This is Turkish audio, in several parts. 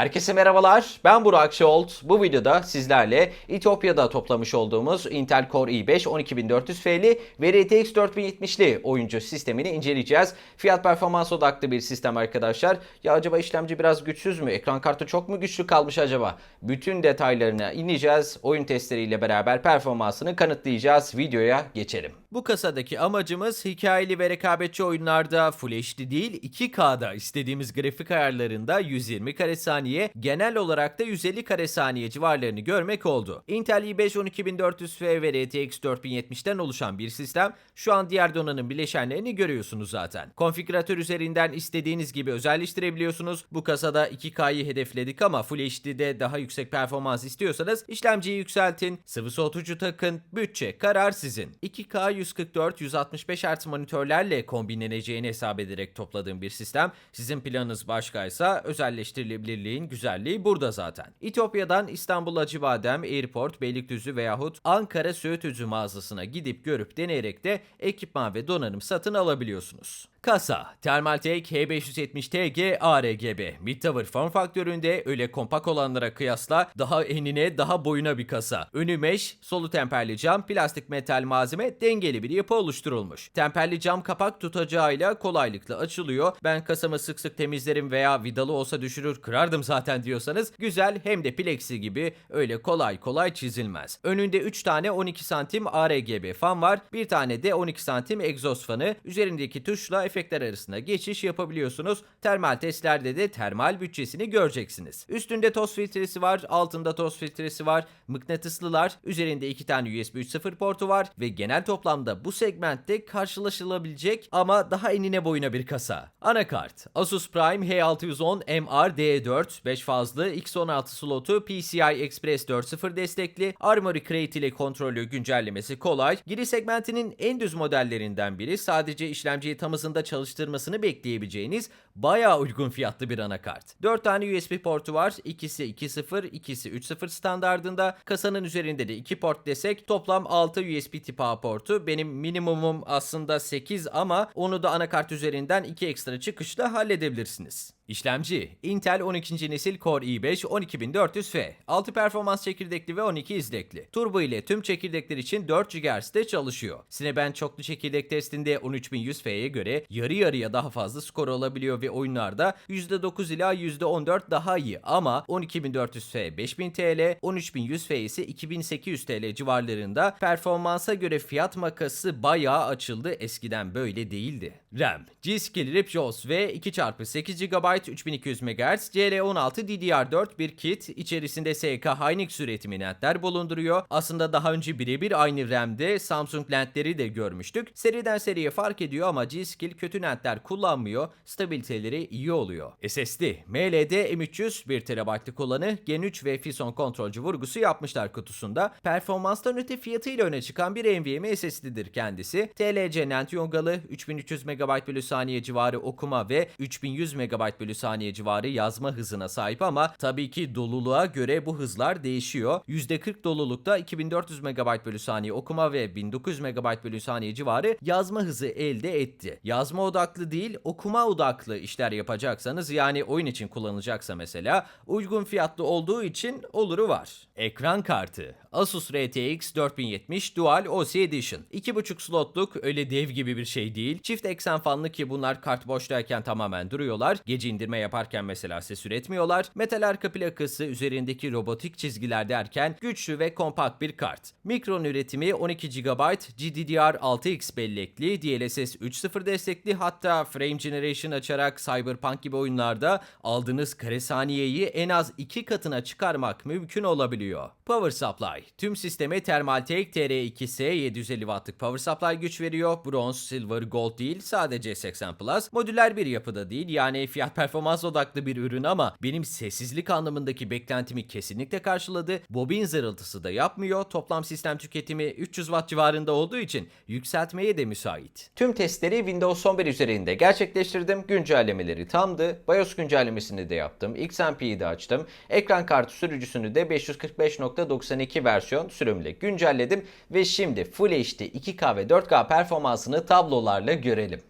Herkese merhabalar. Ben Burak Şolt. Bu videoda sizlerle İtopya'da toplamış olduğumuz Intel Core i5 12400F'li ve RTX 4070'li oyuncu sistemini inceleyeceğiz. Fiyat performans odaklı bir sistem arkadaşlar. Ya acaba işlemci biraz güçsüz mü? Ekran kartı çok mu güçlü kalmış acaba? Bütün detaylarına ineceğiz. Oyun testleriyle beraber performansını kanıtlayacağız. Videoya geçelim. Bu kasadaki amacımız hikayeli ve rekabetçi oyunlarda Full HD değil 2K'da istediğimiz grafik ayarlarında 120 kare saniye, genel olarak da 150 kare saniye civarlarını görmek oldu. Intel i5 12400F ve RTX 4070'ten oluşan bir sistem. Şu an diğer donanım bileşenlerini görüyorsunuz zaten. Konfigüratör üzerinden istediğiniz gibi özelleştirebiliyorsunuz. Bu kasada 2K'yı hedefledik ama Full HD'de daha yüksek performans istiyorsanız işlemciyi yükseltin, sıvı soğutucu takın, bütçe karar sizin. 2K 144 165 Hz monitörlerle kombinleneceğini hesap ederek topladığım bir sistem. Sizin planınız başkaysa özelleştirilebilirliğin güzelliği burada zaten. İtopya'dan İstanbul Acıbadem, Airport, Beylikdüzü veyahut Ankara Söğütüzü mağazasına gidip görüp deneyerek de ekipman ve donanım satın alabiliyorsunuz. Kasa, Thermaltake H570TG ARGB. Mid-tower form faktöründe öyle kompak olanlara kıyasla daha enine daha boyuna bir kasa. Önü mesh, solu temperli cam, plastik metal malzeme dengeli bir yapı oluşturulmuş. Temperli cam kapak tutacağıyla kolaylıkla açılıyor. Ben kasamı sık sık temizlerim veya vidalı olsa düşürür kırardım zaten diyorsanız güzel hem de plexi gibi öyle kolay kolay çizilmez. Önünde 3 tane 12 santim ARGB fan var. Bir tane de 12 santim egzoz fanı. Üzerindeki tuşla efektler arasında geçiş yapabiliyorsunuz. Termal testlerde de termal bütçesini göreceksiniz. Üstünde toz filtresi var, altında toz filtresi var, mıknatıslılar, üzerinde iki tane USB 3.0 portu var ve genel toplamda bu segmentte karşılaşılabilecek ama daha enine boyuna bir kasa. Anakart Asus Prime H610 MR D4 5 fazlı X16 slotu PCI Express 4.0 destekli Armoury Crate ile kontrolü güncellemesi kolay. Giriş segmentinin en düz modellerinden biri sadece işlemciyi tam hızında çalıştırmasını bekleyebileceğiniz bayağı uygun fiyatlı bir anakart. 4 tane USB portu var. İkisi 2.0, ikisi 3.0 standardında. Kasanın üzerinde de 2 port desek toplam 6 USB tip A portu. Benim minimumum aslında 8 ama onu da anakart üzerinden 2 ekstra çıkışla halledebilirsiniz. İşlemci Intel 12. nesil Core i5 12400F 6 performans çekirdekli ve 12 izlekli. Turbo ile tüm çekirdekler için 4 GHz'de çalışıyor. Cinebench çoklu çekirdek testinde 13100F'ye göre yarı yarıya daha fazla skor alabiliyor ve oyunlarda %9 ila %14 daha iyi ama 12400F 5000 TL, 13100F ise 2800 TL civarlarında performansa göre fiyat makası bayağı açıldı eskiden böyle değildi. RAM G-Skill Rip Jaws ve 2x8 GB 3200 MHz CL16 DDR4 bir kit içerisinde SK Hynix üretimi lentler bulunduruyor. Aslında daha önce birebir aynı RAM'de Samsung lentleri de görmüştük. Seriden seriye fark ediyor ama G-Skill kötü lentler kullanmıyor. Stabiliteleri iyi oluyor. SSD MLD M300 1 TB'lık olanı Gen 3 ve Fison kontrolcü vurgusu yapmışlar kutusunda. Performanstan öte fiyatıyla öne çıkan bir NVMe SSD'dir kendisi. TLC Nant Yongalı 3300 MB bölü saniye civarı okuma ve 3100 MB bölü saniye civarı yazma hızına sahip ama tabii ki doluluğa göre bu hızlar değişiyor. %40 dolulukta 2400 MB bölü saniye okuma ve 1900 MB bölü saniye civarı yazma hızı elde etti. Yazma odaklı değil okuma odaklı işler yapacaksanız yani oyun için kullanılacaksa mesela uygun fiyatlı olduğu için oluru var. Ekran kartı Asus RTX 4070 Dual OC Edition 2.5 slotluk öyle dev gibi bir şey değil. Çift eksen fanlı ki bunlar kart boştayken tamamen duruyorlar. Gece indirme yaparken mesela ses üretmiyorlar. Metal arka plakası üzerindeki robotik çizgiler derken güçlü ve kompakt bir kart. Mikron üretimi 12 GB GDDR6X bellekli, DLSS 3.0 destekli hatta Frame Generation açarak Cyberpunk gibi oyunlarda aldığınız kare saniyeyi en az 2 katına çıkarmak mümkün olabiliyor. Power Supply Tüm sisteme Thermaltake TR2S 750 Watt'lık Power Supply güç veriyor. Bronze, Silver, Gold değil sadece 80 Plus. Modüler bir yapıda değil yani fiyat performans odaklı bir ürün ama benim sessizlik anlamındaki beklentimi kesinlikle karşıladı. Bobin zırıltısı da yapmıyor. Toplam sistem tüketimi 300 Watt civarında olduğu için yükseltmeye de müsait. Tüm testleri Windows 11 üzerinde gerçekleştirdim. Güncellemeleri tamdı. BIOS güncellemesini de yaptım. XMP'yi de açtım. Ekran kartı sürücüsünü de 545.92 versiyon sürümle güncelledim ve şimdi Full HD 2K ve 4K performansını tablolarla görelim.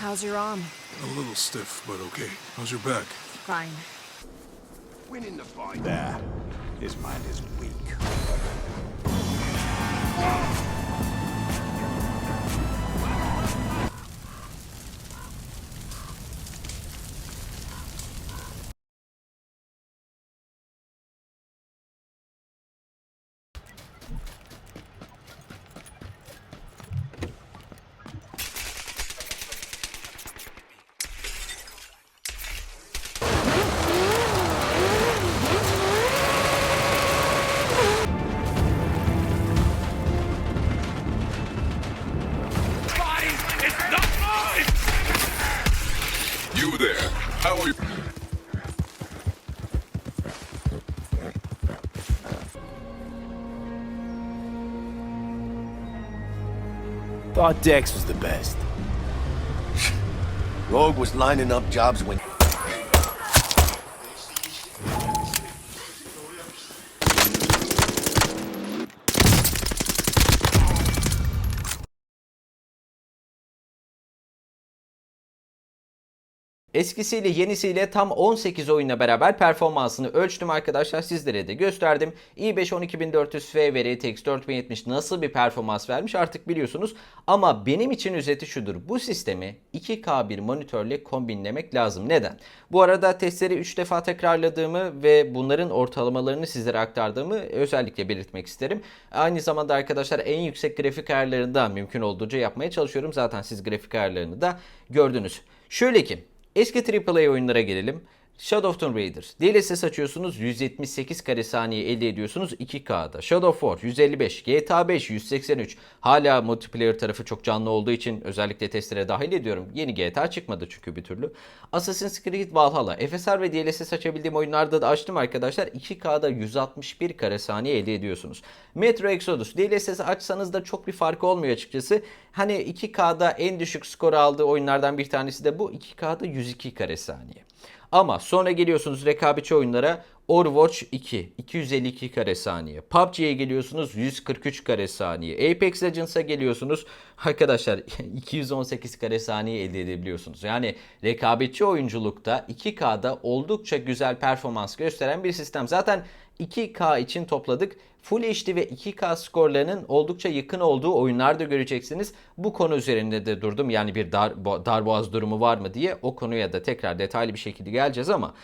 How's your arm? A little stiff, but okay. How's your back? Fine. winning the fight. There. His mind is weak. Thought Dex was the best. Rogue was lining up jobs when Eskisiyle yenisiyle tam 18 oyunla beraber performansını ölçtüm arkadaşlar. Sizlere de gösterdim. i5 12400F ve RTX 4070 nasıl bir performans vermiş artık biliyorsunuz. Ama benim için özeti şudur. Bu sistemi 2K bir monitörle kombinlemek lazım. Neden? Bu arada testleri 3 defa tekrarladığımı ve bunların ortalamalarını sizlere aktardığımı özellikle belirtmek isterim. Aynı zamanda arkadaşlar en yüksek grafik ayarlarında mümkün olduğunca yapmaya çalışıyorum. Zaten siz grafik ayarlarını da gördünüz. Şöyle ki Eski AAA oyunlara gelelim. Shadow of Tomb Raider. DLSS açıyorsunuz 178 kare saniye elde ediyorsunuz 2K'da. Shadow of War 155, GTA 5 183. Hala multiplayer tarafı çok canlı olduğu için özellikle testlere dahil ediyorum. Yeni GTA çıkmadı çünkü bir türlü. Assassin's Creed Valhalla. FSR ve DLSS açabildiğim oyunlarda da açtım arkadaşlar. 2K'da 161 kare saniye elde ediyorsunuz. Metro Exodus. DLSS açsanız da çok bir farkı olmuyor açıkçası. Hani 2K'da en düşük skoru aldığı oyunlardan bir tanesi de bu. 2K'da 102 kare saniye. Ama sonra geliyorsunuz rekabetçi oyunlara Overwatch 2 252 kare saniye. PUBG'ye geliyorsunuz 143 kare saniye. Apex Legends'a geliyorsunuz arkadaşlar 218 kare saniye elde edebiliyorsunuz. Yani rekabetçi oyunculukta 2K'da oldukça güzel performans gösteren bir sistem. Zaten 2K için topladık. Full HD ve 2K skorlarının oldukça yakın olduğu oyunlarda göreceksiniz. Bu konu üzerinde de durdum. Yani bir dar, bo- darboğaz durumu var mı diye o konuya da tekrar detaylı bir şekilde geleceğiz ama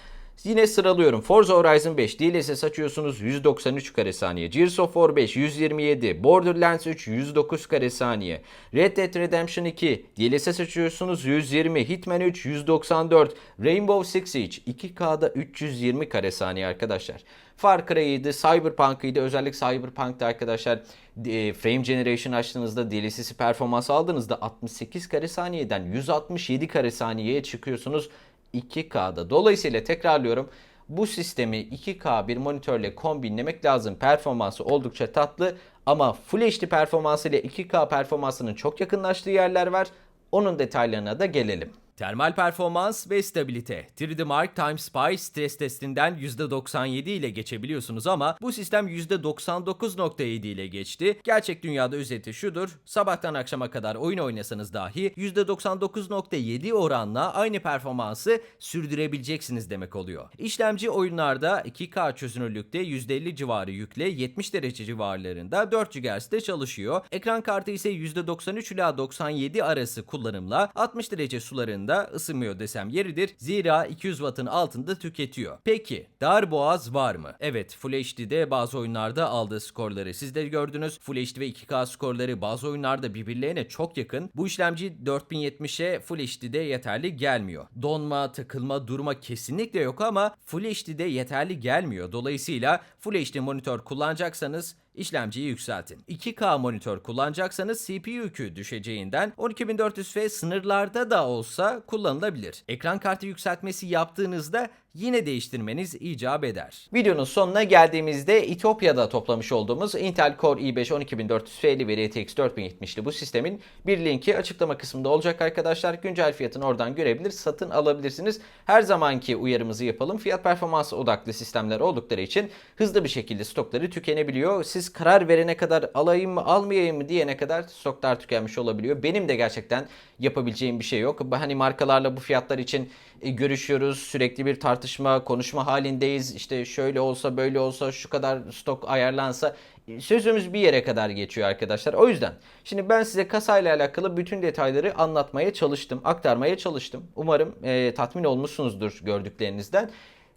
Yine sıralıyorum. Forza Horizon 5 DLSS açıyorsunuz 193 kare saniye. Gears of War 5 127. Borderlands 3 109 kare saniye. Red Dead Redemption 2 DLSS açıyorsunuz 120. Hitman 3 194. Rainbow Six Siege 2K'da 320 kare saniye arkadaşlar. Far Cry'ydı, Cyberpunk'ıydı. Özellikle Cyberpunk'ta arkadaşlar e, Frame Generation açtığınızda DLSS performans aldığınızda 68 kare saniyeden 167 kare saniyeye çıkıyorsunuz 2K'da. Dolayısıyla tekrarlıyorum. Bu sistemi 2K bir monitörle kombinlemek lazım. Performansı oldukça tatlı ama Full HD performansı ile 2K performansının çok yakınlaştığı yerler var. Onun detaylarına da gelelim. Termal performans ve stabilite. 3D Mark Time Spy stres testinden %97 ile geçebiliyorsunuz ama bu sistem %99.7 ile geçti. Gerçek dünyada özeti şudur. Sabahtan akşama kadar oyun oynasanız dahi %99.7 oranla aynı performansı sürdürebileceksiniz demek oluyor. İşlemci oyunlarda 2K çözünürlükte %50 civarı yükle 70 derece civarlarında 4 GHz'de çalışıyor. Ekran kartı ise %93 ila 97 arası kullanımla 60 derece sularında ısınmıyor desem yeridir. Zira 200 Watt'ın altında tüketiyor. Peki darboğaz var mı? Evet Full HD'de bazı oyunlarda aldığı skorları siz de gördünüz. Full HD ve 2K skorları bazı oyunlarda birbirlerine çok yakın. Bu işlemci 4070'e Full HD'de yeterli gelmiyor. Donma, takılma, durma kesinlikle yok ama Full HD'de yeterli gelmiyor. Dolayısıyla Full HD monitör kullanacaksanız işlemciyi yükseltin. 2K monitör kullanacaksanız CPU yükü düşeceğinden 12400F sınırlarda da olsa kullanılabilir. Ekran kartı yükseltmesi yaptığınızda yine değiştirmeniz icap eder. Videonun sonuna geldiğimizde İtopya'da toplamış olduğumuz Intel Core i5 12400F'li ve RTX 4070'li bu sistemin bir linki açıklama kısmında olacak arkadaşlar. Güncel fiyatını oradan görebilir, satın alabilirsiniz. Her zamanki uyarımızı yapalım. Fiyat performans odaklı sistemler oldukları için hızlı bir şekilde stokları tükenebiliyor. Siz karar verene kadar alayım mı almayayım mı diyene kadar stoklar tükenmiş olabiliyor. Benim de gerçekten yapabileceğim bir şey yok. Hani markalarla bu fiyatlar için görüşüyoruz. Sürekli bir tartışma, konuşma halindeyiz. İşte şöyle olsa, böyle olsa, şu kadar stok ayarlansa e, sözümüz bir yere kadar geçiyor arkadaşlar. O yüzden şimdi ben size kasayla alakalı bütün detayları anlatmaya çalıştım, aktarmaya çalıştım. Umarım e, tatmin olmuşsunuzdur gördüklerinizden.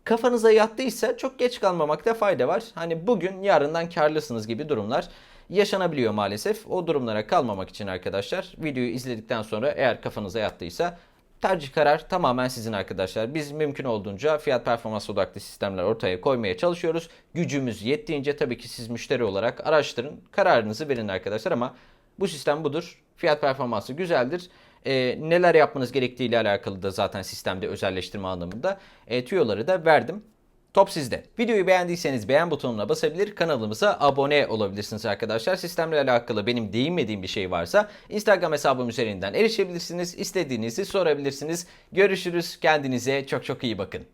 Kafanıza yattıysa çok geç kalmamakta fayda var. Hani bugün yarından karlısınız gibi durumlar yaşanabiliyor maalesef. O durumlara kalmamak için arkadaşlar videoyu izledikten sonra eğer kafanıza yattıysa tercih karar tamamen sizin arkadaşlar. Biz mümkün olduğunca fiyat performans odaklı sistemler ortaya koymaya çalışıyoruz. Gücümüz yettiğince tabii ki siz müşteri olarak araştırın, kararınızı verin arkadaşlar ama bu sistem budur. Fiyat performansı güzeldir. Ee, neler yapmanız gerektiği ile alakalı da zaten sistemde özelleştirme anlamında e, tüyoları da verdim. Top sizde. Videoyu beğendiyseniz beğen butonuna basabilir, kanalımıza abone olabilirsiniz arkadaşlar. Sistemle alakalı benim değinmediğim bir şey varsa Instagram hesabım üzerinden erişebilirsiniz. İstediğinizi sorabilirsiniz. Görüşürüz. Kendinize çok çok iyi bakın.